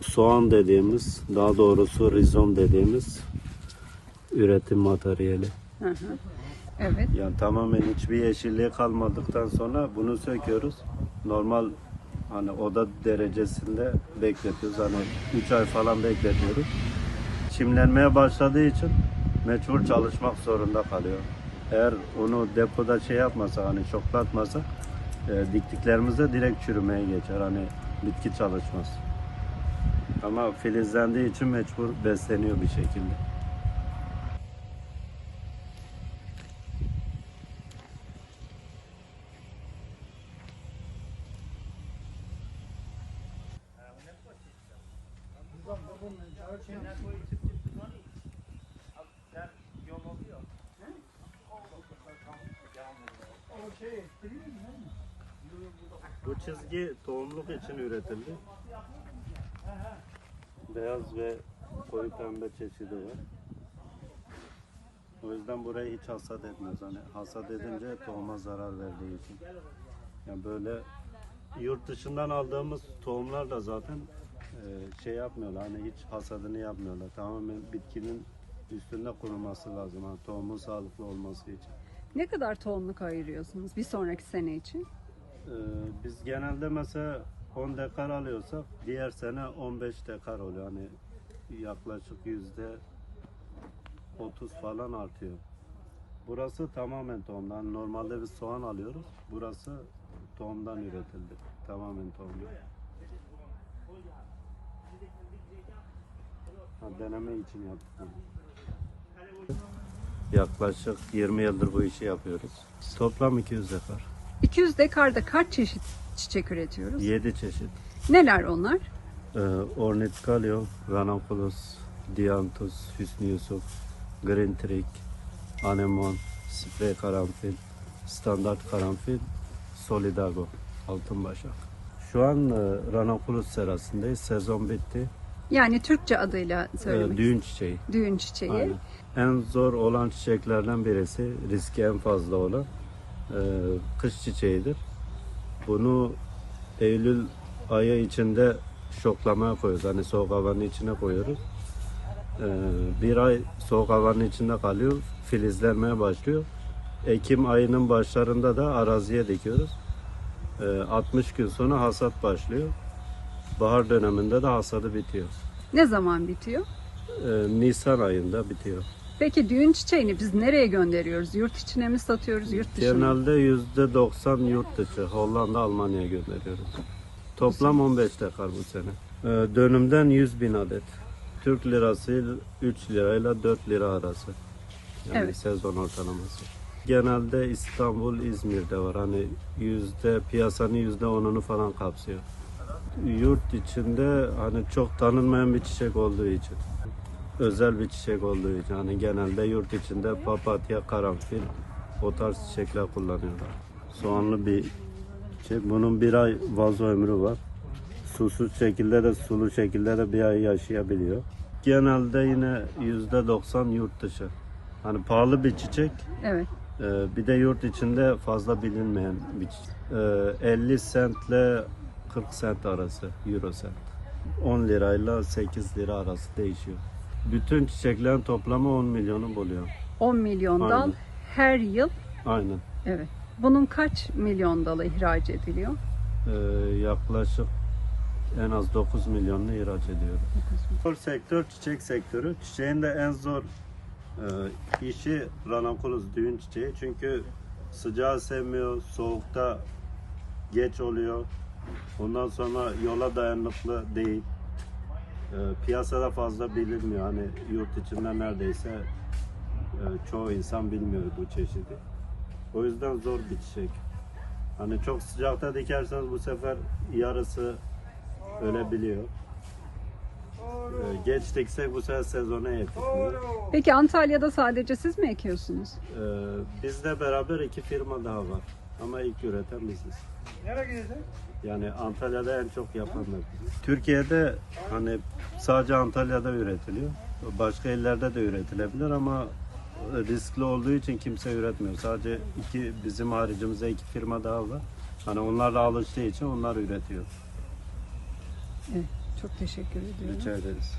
soğan dediğimiz, daha doğrusu rizom dediğimiz üretim materyali. Hı hı. Evet. Yani tamamen hiçbir yeşilliği kalmadıktan sonra bunu söküyoruz. Normal hani oda derecesinde bekletiyoruz. Hani 3 ay falan bekletiyoruz. Çimlenmeye başladığı için mecbur çalışmak zorunda kalıyor. Eğer onu depoda şey yapmasa hani şoklatmasa e, diktiklerimizde direkt çürümeye geçer. Hani bitki çalışmaz. Ama filizlendiği için mecbur besleniyor bir şekilde. Bu çizgi tohumluk için üretildi. Beyaz ve koyu pembe çeşidi var. O yüzden burayı hiç hasat etmiyoruz. Hani hasat edince tohuma zarar verdiği için. Yani böyle yurt dışından aldığımız tohumlar da zaten e, şey yapmıyorlar. Hani hiç hasadını yapmıyorlar. Tamamen bitkinin üstünde kuruması lazım. Hani tohumun sağlıklı olması için. Ne kadar tohumluk ayırıyorsunuz bir sonraki sene için? Ee, biz genelde mesela 10 dekar alıyorsak diğer sene 15 dekar oluyor. Hani yaklaşık yüzde 30 falan artıyor. Burası tamamen tohumdan. Hani Normalde biz soğan alıyoruz. Burası tohumdan üretildi. Tamamen tohumdan. Ha, deneme için yaptık. Yaklaşık 20 yıldır bu işi yapıyoruz. Toplam 200 dekar. 200 dekarda kaç çeşit çiçek üretiyoruz? 7 çeşit. Neler onlar? Ee, Ornithalio, Ranunculus, Dianthus, Hüsnü Yusuf, Green Trick, Anemon, Sprey Karanfil, Standart Karanfil, Solidago, Altın Başak. Şu an e, Ranunculus serasındayız. Sezon bitti. Yani Türkçe adıyla Ee, söylemek. düğün çiçeği. Düğün çiçeği. Aynen. En zor olan çiçeklerden birisi, riski en fazla olan e, kış çiçeğidir. Bunu Eylül ayı içinde şoklamaya koyuyoruz. Hani soğuk havanın içine koyuyoruz. E, bir ay soğuk havanın içinde kalıyor, filizlenmeye başlıyor. Ekim ayının başlarında da araziye dikiyoruz. E, 60 gün sonra hasat başlıyor. Bahar döneminde de hasadı bitiyor. Ne zaman bitiyor? E, Nisan ayında bitiyor. Peki düğün çiçeğini biz nereye gönderiyoruz? Yurt içine mi satıyoruz, yurt dışına mı? Genelde yüzde 90 yurt dışı. Hollanda, Almanya'ya gönderiyoruz. Toplam 15 dekar bu sene. Ee, dönümden 100 bin adet. Türk lirası 3 lirayla 4 lira arası. Yani Evet. sezon ortalaması. Genelde İstanbul, İzmir'de var. Hani yüzde piyasanın yüzde onunu falan kapsıyor. Yurt içinde hani çok tanınmayan bir çiçek olduğu için. Özel bir çiçek olduğu için. Hani genelde yurt içinde papatya, karanfil o tarz çiçekler kullanıyorlar. Soğanlı bir çiçek. Bunun bir ay vazo ömrü var. Susuz şekilde de sulu şekilde de bir ay yaşayabiliyor. Genelde yine yüzde 90 yurt dışı. Hani pahalı bir çiçek. Evet. Ee, bir de yurt içinde fazla bilinmeyen bir çiçek. Ee, 50 sentle 40 sent arası, euro sent. 10 lirayla 8 lira arası değişiyor. Bütün çiçeklerin toplamı 10 milyonu buluyor. 10 milyon dal Aynen. her yıl. Aynen. Evet. Bunun kaç milyon dalı ihraç ediliyor? Ee, yaklaşık en az 9 milyonunu ihraç ediyoruz. Zor sektör çiçek sektörü. Çiçeğin de en zor e, işi ranunculus düğün çiçeği. Çünkü sıcağı sevmiyor, soğukta geç oluyor. Ondan sonra yola dayanıklı değil. E, piyasada fazla bilinmiyor. Hani yurt içinde neredeyse e, çoğu insan bilmiyor bu çeşidi. O yüzden zor bir çiçek. Hani çok sıcakta dikerseniz bu sefer yarısı ölebiliyor. Ee, geç diksek bu sefer sezona yetişmiyor. Peki Antalya'da sadece siz mi ekiyorsunuz? Ee, bizle beraber iki firma daha var. Ama ilk üreten biziz. Yani Antalya'da en çok yapanlar. Türkiye'de hani sadece Antalya'da üretiliyor. Başka illerde de üretilebilir ama riskli olduğu için kimse üretmiyor. Sadece iki bizim haricimizde iki firma daha var. Hani onlarla alıştığı için onlar üretiyor. Çok teşekkür ediyorum. Rica ederiz.